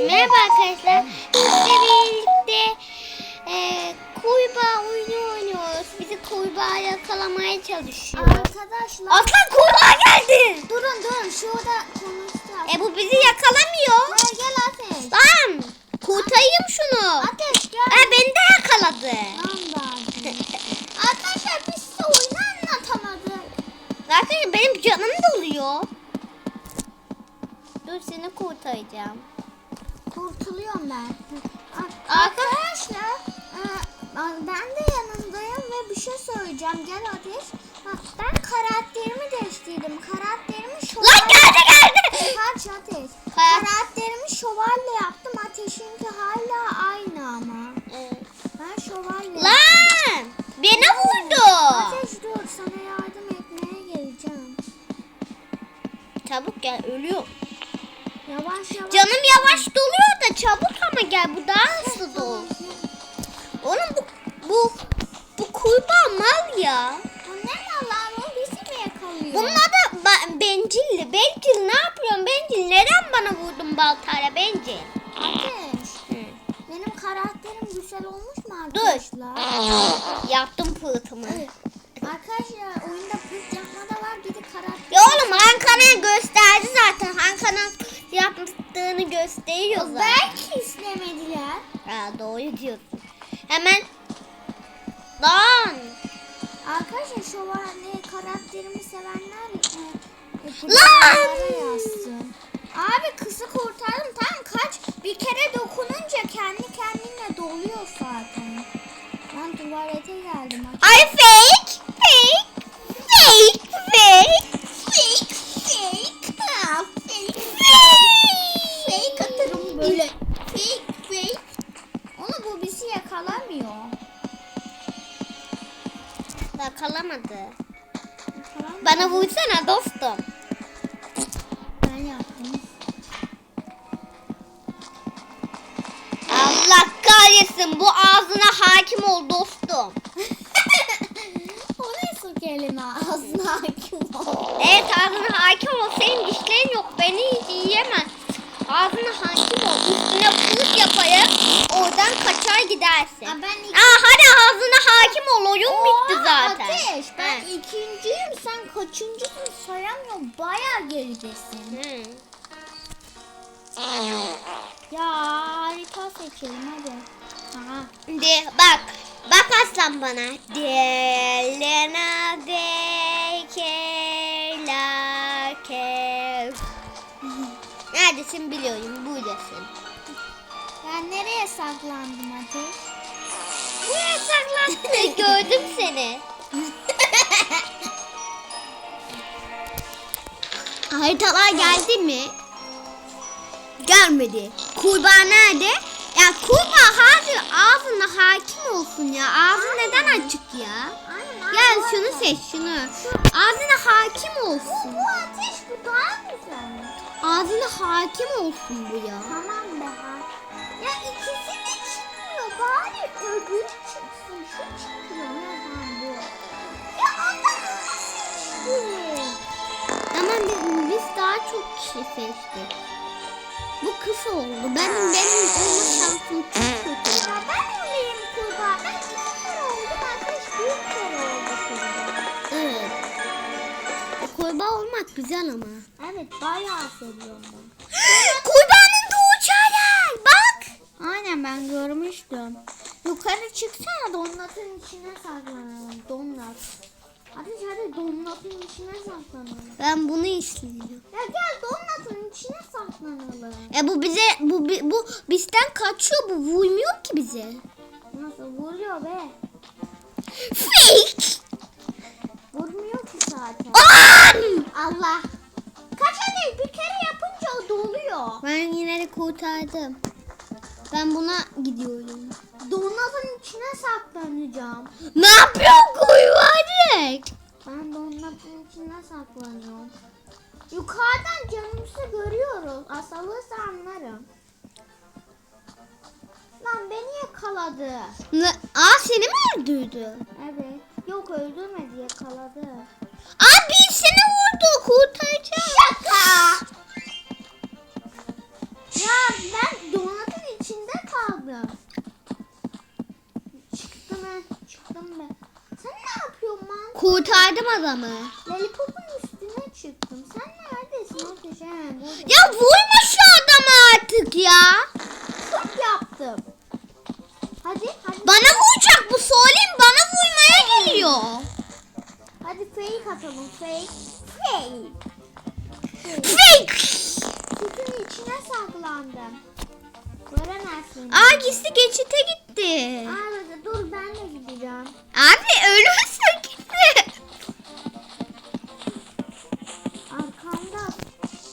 Merhaba arkadaşlar. Bizle birlikte e, kurbağa oyunu oynuyoruz. Bizi kurbağa yakalamaya çalışıyor. Arkadaşlar Aslan kurbağa geldi. durun durun şurada konuşacağız. E bu bizi yakalamıyor. Gel gel Ateş. Lan kurtarayım şunu. Ateş gel. E beni de yakaladı. Lan. Arkadaşlar biz size oyunu anlatamadık. Zaten benim canım doluyor. Dur seni kurtaracağım. Kurtuluyorum ben. Arkadaşlar e, ben de yanındayım ve bir şey söyleyeceğim. Gel Ateş. Ben karakterimi değiştirdim. Yaptım pırtımı. Arkadaşlar oyunda pırt yapma da var. Gidi karakter. Ya oğlum Hakan'a gösterdi zaten. Hakan'ın yaptığını gösteriyor zaten. Belki istemediler. Ha, doğru diyorsun. Hemen Lan. Arkadaşlar şövalye karakterimi sevenler e, e, Lan! yazsın. Abi kızı kurtardım tamam kaç. Bir kere dokununca kendi kendine doluyor zaten. Tuvalete geldim. Ay fake. Fake. Fake. Fake. Fake fake. Ha, fake Fake atarım böyle. Fake fake. Onu bu bizi yakalamıyor. Yakalamadı. Yakalamıyor. Bana vursana dostum. Kahretsin bu ağzına hakim ol dostum. o su kelime ağzına hakim ol. Evet ağzına hakim ol. Senin dişlerin yok. Beni hiç yiyemez. Ağzına hakim ol. Üstüne pılık yapayım. Oradan kaçar gidersin. Aa, ben iki- Aa, hadi ağzına hakim ol. Oyun bitti Oha, zaten. Ateş ben He. ikinciyim sen kaçıncısın sayamıyorum baya geridesin. Hı. Ya harita seçelim hadi. Aha. De, bak. Bak aslan bana. Delena de kelar Neredesin biliyorum. Buradasın. Ben nereye saklandım Ateş? Buraya saklandın. Gördüm seni. Haritalar geldi mi? Gelmedi. Kurbağa nerede? Ya kurbağa hazır ağzına hakim olsun ya. Ağzı neden açık ya? Aynen, Gel aynen. şunu seç şunu. Ağzına hakim Bu, olsun. bu ateş bu daha güzel. Ağzına hakim olsun bu ya. Tamam be. Ya ikisi de çıkmıyor bari öbürü çıksın. Şu çıkıyor ne zaman bu? Ya ondan nasıl çıkıyor? Ama biz, biz daha çok kişi seçtik. Bu kısa oldu. Benim benim olma şansım çok kötü. Ya ben olayım kurbağa. Ben iki kere oldum. Ateş bir kere oldu kurbağa. Evet. Kurbağa olmak güzel ama. Evet bayağı seviyorum ben. Kurbağanın doğacağı yer. Bak. Aynen ben görmüştüm. Yukarı çıksana donatın içine saklanalım. Donat. Hadi hadi donatın içine saklanalım. Ben bunu istiyorum. Ya gel donatın içine saklanalım. E bu bize bu bu bizden kaçıyor bu vurmuyor ki bize. Nasıl vuruyor be? Fake. Vurmuyor ki zaten. An! Allah. Kaç hadi bir kere yapınca o doluyor. Ben yine de kurtardım. Ben buna gidiyorum. Donatın içine saklanacağım. Ne yapıyorsun kurbağacık? Ben donatın içine saklanıyorum. Yukarıdan canımızı görüyoruz. Asılırsa anlarım. Lan beni yakaladı. Ne? Aa seni mi öldürdü? Evet. Yok öldürmedi yakaladı. Abi seni vurdu kurtaracağım. Şaka. Ya ben lazım. Çıktı mı? Çıktı mı? Sen ne yapıyorsun lan? Kurtardım adamı. Lollipop'un üstüne çıktım. Sen neredesin? Ateşe, ya vurma şu adamı artık ya. Çok yaptım. Hadi, hadi. Bana vuracak bu Solim. Bana vurmaya geliyor. Hadi fake atalım. Fake. Fake. Fake. Sütün içine saklandım. Göremezsin. Aa gizli geçite gitti. Aa, dur ben de gideceğim. Abi ölürsün gitti. Arkamda.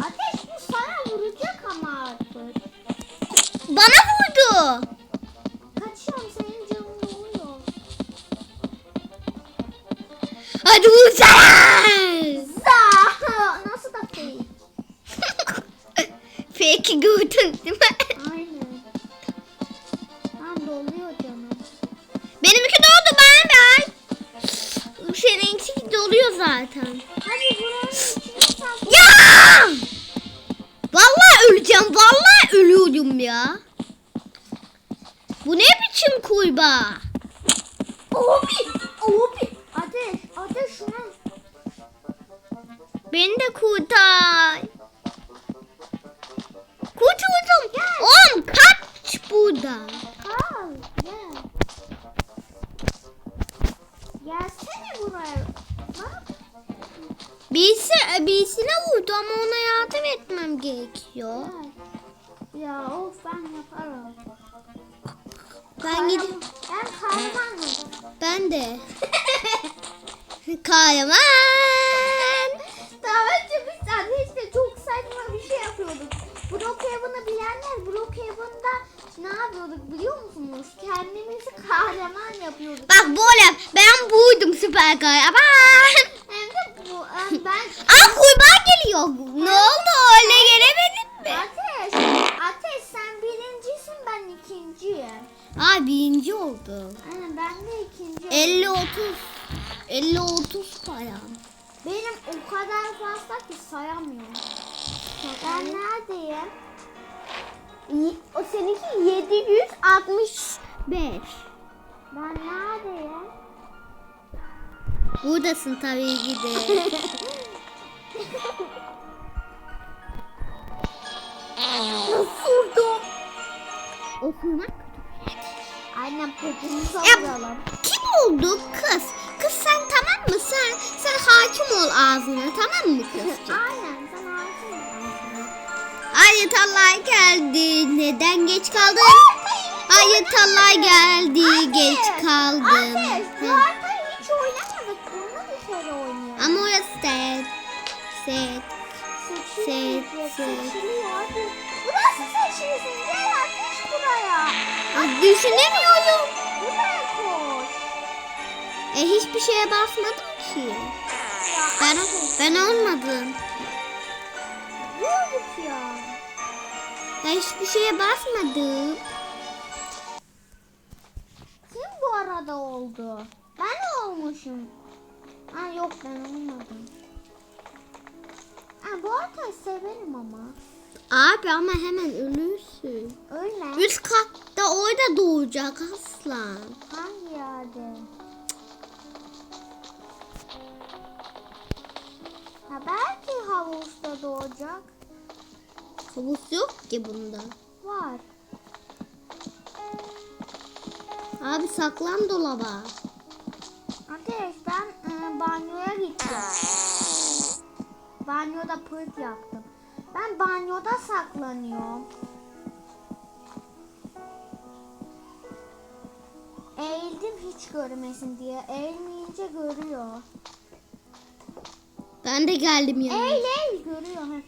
Ateş bu sana vuracak ama artık. Bana vurdu. Kaçıyorum senin canın doluyor. Hadi vursana. Za! Nasıl da fake? Fake'i gördün değil mi? Doluyor zaten. Hadi buranın. Ya! Vallahi öleceğim. Vallahi ölüyorum ya. Bu ne biçim kurbağa? Abi! Abi! Ateş! Ateş şuna. Beni de kurtar. Kurtuldum. Oğlum kaç buradan. Kal. Gel. Gelsene buraya. Birisi, birisine vurdu ama ona yardım etmem gerekiyor. Ya of ben yaparım. Ben gidip Ben kahramanım. ben de. Kahraman. Daha önce biz Ateş'le çok saçma bir şey yapıyorduk. Brookhaven'ı bilenler Brookhaven'da ne yapıyorduk biliyor musunuz? Kendimizi kahraman yapıyorduk. Bak böyle ben buydum süper kahraman. Hem de bu e, ben Aa kurbağa geliyor. Ne oldu öyle gelemedin mi? Ateş, Ateş sen birincisin ben ikinciyim. Aa birinci oldu. Aynen ben de ikinciyim. 50 30 50 30 falan. Benim o kadar fazla ki sayamıyorum. Ben neredeyim? O seninki 765. Ben neredeyim? Buradasın tabii ki de. Osurdum. Okumak. Aynen popumuzu Ya- vuralım. Kim oldu kız? Kız sen tamam mı? Sen sen hakim ol ağzına tamam mı kız? Aynen sen hakimsin. Hayır talay geldi. Neden geç kaldın? Hayır talay geldi. Geç kaldın. Ateş, bu haritayı hiç oynamadık. Bunu bir kere oynayalım. Ama orası set. Set. Seçiliyor. Set. Seçiliyor. Burası seçilsin. Gel ateş buraya. Ay, Düşünemiyorum. Buraya koş. E hiçbir şeye basmadım ki. Ben ben olmadım. Yürüdük ya. Ya hiçbir şeye basmadım. Kim bu arada oldu? Ben olmuşum. Ha yok ben olmadım. Ha bu haritayı severim ama. Abi ama hemen ölürsün. Öyle. Üst katta orada doğacak aslan. Hangi yerde? Ha belki havuçta doğacak. Havuz yok ki bunda. Var. Abi saklan dolaba. Ateş ben e, banyoya gittim. Banyoda pırt yaptım. Ben banyoda saklanıyorum. Eğildim hiç görmesin diye. Eğilmeyince görüyor. Ben de geldim ya. Eğil eğil görüyor.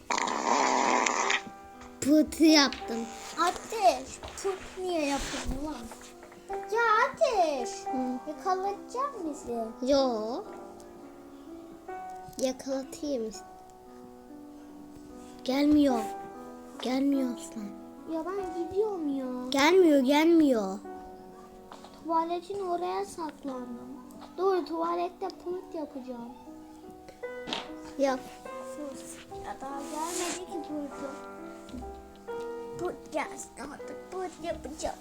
Pıtı yaptım. Ateş pırt niye yapıyorsun lan? Ya Ateş Hı. yakalayacak bizi. Yo. Yakalatayım. Gelmiyor. Gelmiyor aslan. Ya ben gidiyorum ya. Gelmiyor gelmiyor. Tuvaletin oraya saklandım. Doğru tuvalette pırt yapacağım. Yap. Sus. Ya daha gelmedi ki pırtı. Gelsin artık. Pırt yapacağım.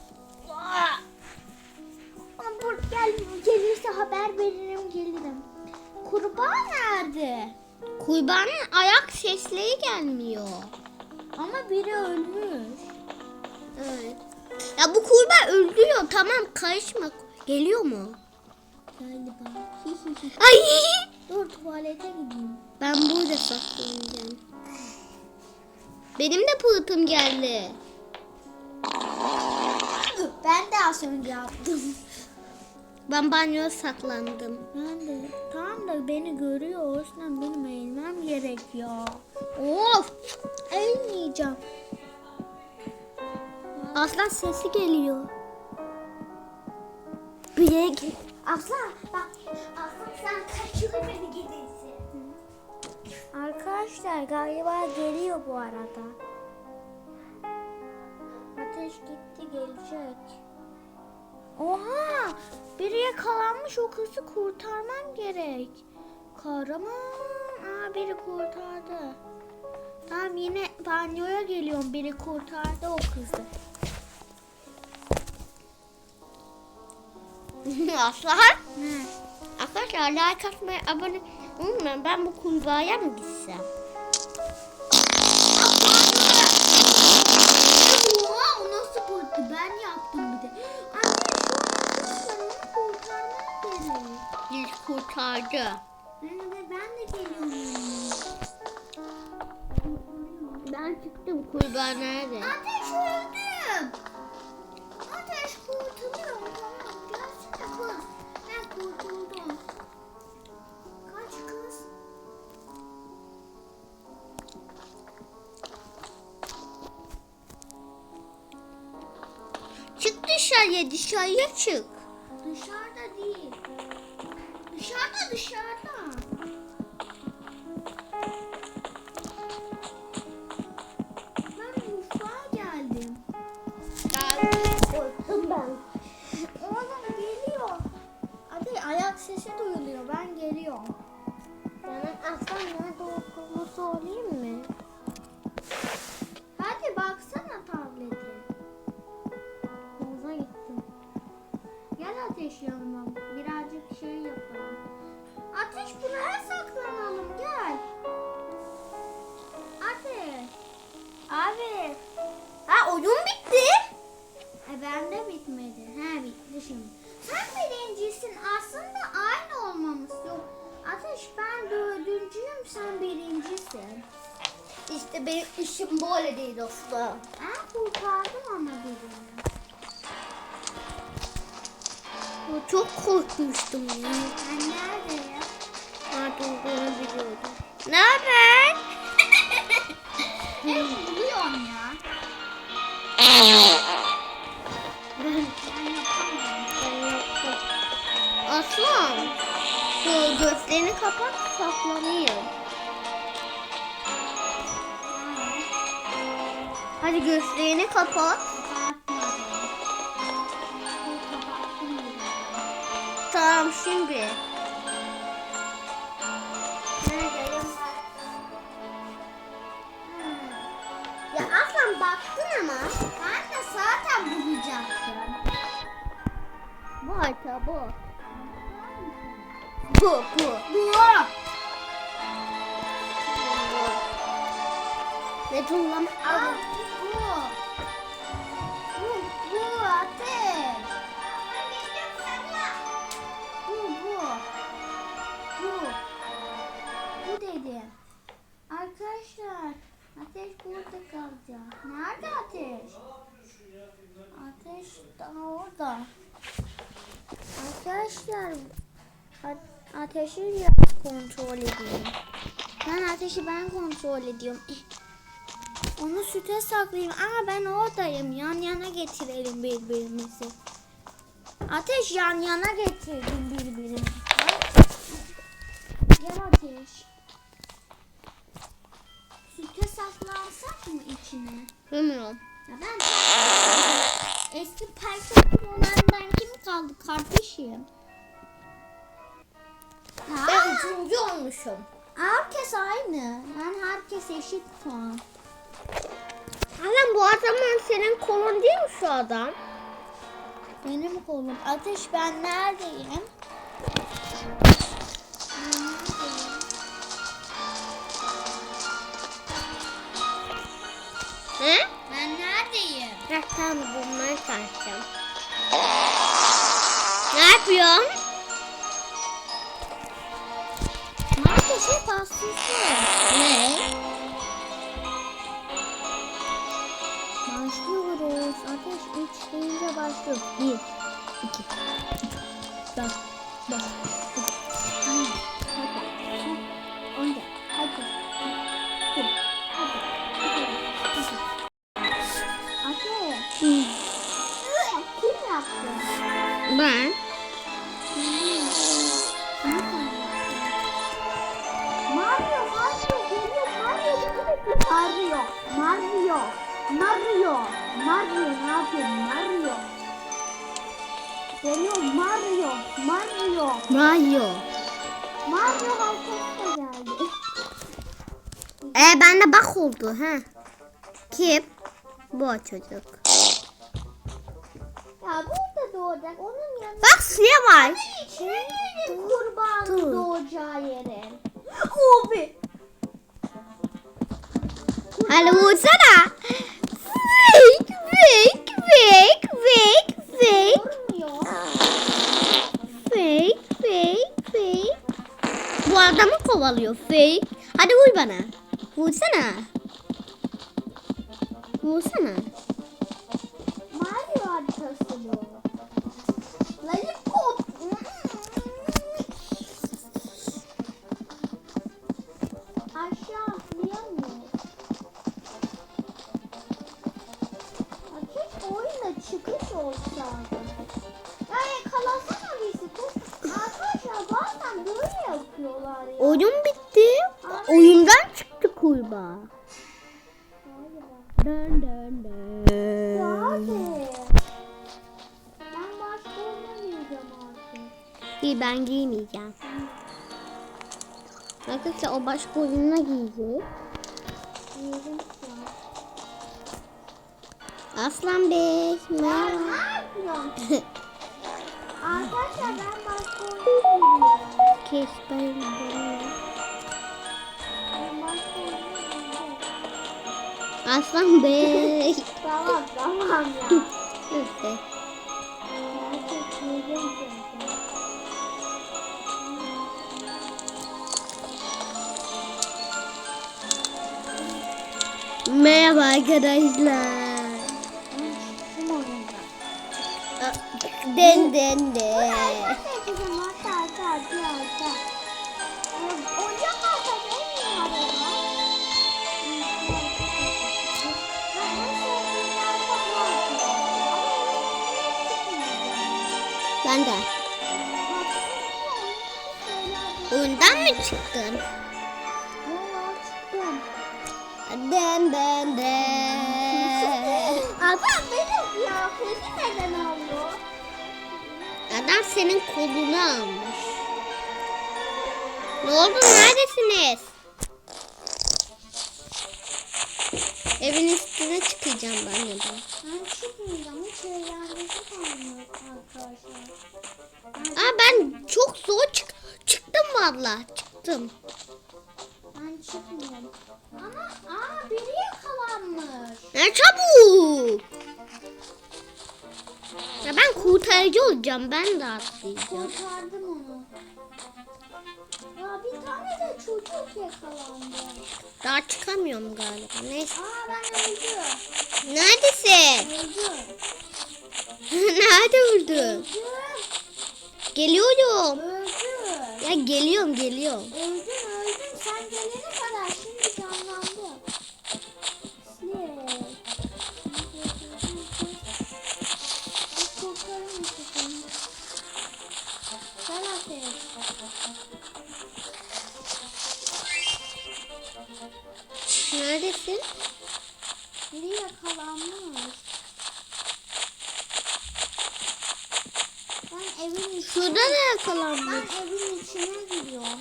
Ama pırt gelmiyor. Gelirse haber veririm gelirim. kurbağa nerede? Kurbanın ayak sesleri gelmiyor. Ama biri ölmüş. Evet. Ya bu kurbağa öldürüyor. Tamam karışma. Geliyor mu? Galiba. Ay! Dur tuvalete gideyim. Ben burada saklanacağım. Benim de pırtım geldi. Ben de az önce yaptım. Ben banyoya saklandım. Ben de. Tamam da beni görüyor. O yüzden benim eğilmem gerekiyor. Of! Eğilmeyeceğim. Aslan sesi geliyor. Git. Aslan bak. Aslan sen kaçıyor beni. Arkadaşlar galiba geliyor bu arada. Ateş gitti gelecek. Oha! Biri yakalanmış o kızı kurtarmam gerek. Kahraman. Aa biri kurtardı. Tamam yine banyoya geliyorum. Biri kurtardı o kızı. Aslan. Arkadaşlar like atmayı, abone olmayın. Ben bu kurbağaya mı gitsem? Oha o nasıl kurtu? Ben yaptım bir de. Anne şu kurtarmam gerek. Bir kurtardı. Ben de, ben de geliyorum. Ben çıktım kurbağa nerede? Ateş öldüm. Dışarıya dışarıya çık. Dışarıda değil. Dışarıda dışarıda. İşim böyle değil dostum. Ben kurtardım ama birini. Çok korkmuştum ya. Ben neredeyim? Nerede olduğunu biliyordum. Ne haber? Hep buluyorum ya. Ben, yapamıyorum. Aslan. Şu gözlerini kapat saklanayım. Hadi gözlerini kapat. Tamam şimdi. Ya Aslan baktın ama. Ben de zaten bulacaktım. Bu harita bu. Bu bu. Bu. Ne durlam? Ateşi ya kontrol edeyim. Ben ateşi ben kontrol ediyorum. Onu süte saklayayım. Aa ben oradayım. Yan yana getirelim birbirimizi. Ateş yan yana getirdim birbirimizi. Gel ateş. Süte saklansak mı içine? Bilmiyorum. Ya ben eski perspektif olandan kim kaldı kardeşim? Ha. Ben üçüncü olmuşum. Herkes aynı. Yani herkes eşit puan. Adam bu adamın senin kolun değil mi şu adam? Benim kolum. Ateş ben neredeyim? He? Ben neredeyim? Ha, tamam bunları tartacağım. Ne yapıyorsun? 四八四一 Mario, Mario ne yapıyor? Mario. Geliyor Mario, Mario. Mario. Mario halkası geldi. E bende bak oldu ha. Kim? Bu çocuk. Ya burada doğacak. Onun yanında Bak suya var. içinin kurbanı Dur. doğacağı yerin. Abi. Hadi vursana. Fake, fake, fake, fake, Durmuyor. fake, fake, fake. Bu adamı kovalıyor fake. Hadi vur bana. Vursana. Vursana. Mario haritası bu. Oyun bitti. Oyundan çıktı kurbağa. Dön dön dön. İyi ben giymeyeceğim. Arkadaşlar o başka oyununa giyecek. Aslan Bey. Merhaba. Arkadaşlar ben başka oynayamıyorum. Keş ben ben- Ben Aslan Bey. Tamam tamam ya. Zaten. Merhaba arkadaşlar. Den den den. Ben de. oyun Oyundan mı çıktın? Den den den. Adam benim ya. Peki neden alıyor? Adam senin kolunu almış. Ne oldu? Neredesiniz? Evin üstüne çıkacağım ben ya da. Ben çıkmayacağım. Hiç eğlencesi kalmıyor arkadaşlar. Aa ben çok zor çık çıktım valla. Çıktım. Ben çıkmıyorum. Ama aa biri yakalanmış. Ne çabuk. Ya ben kurtarıcı olacağım. Ben de atlayacağım. Kurtardım onu. Ya bir tane de çocuk yakalandı. Daha çıkamıyorum galiba. Neyse. Aa ben öldüm. Neredesin? Öldüm. Nerede öldün? Öldüm. Geliyorum. Öldüm. Ya geliyorum geliyorum. Öldüm öldüm. Sen gelene kadar Şurada da Ben evin içine giriyorum.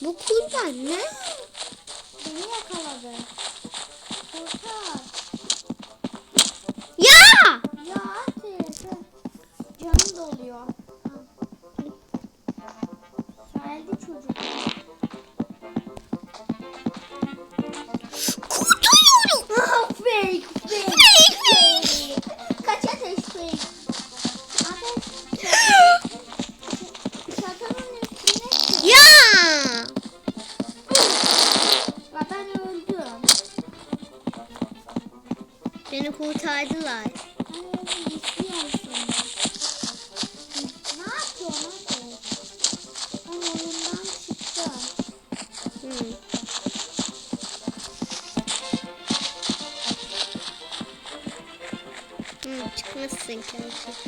Bu kurban ne? Thank you.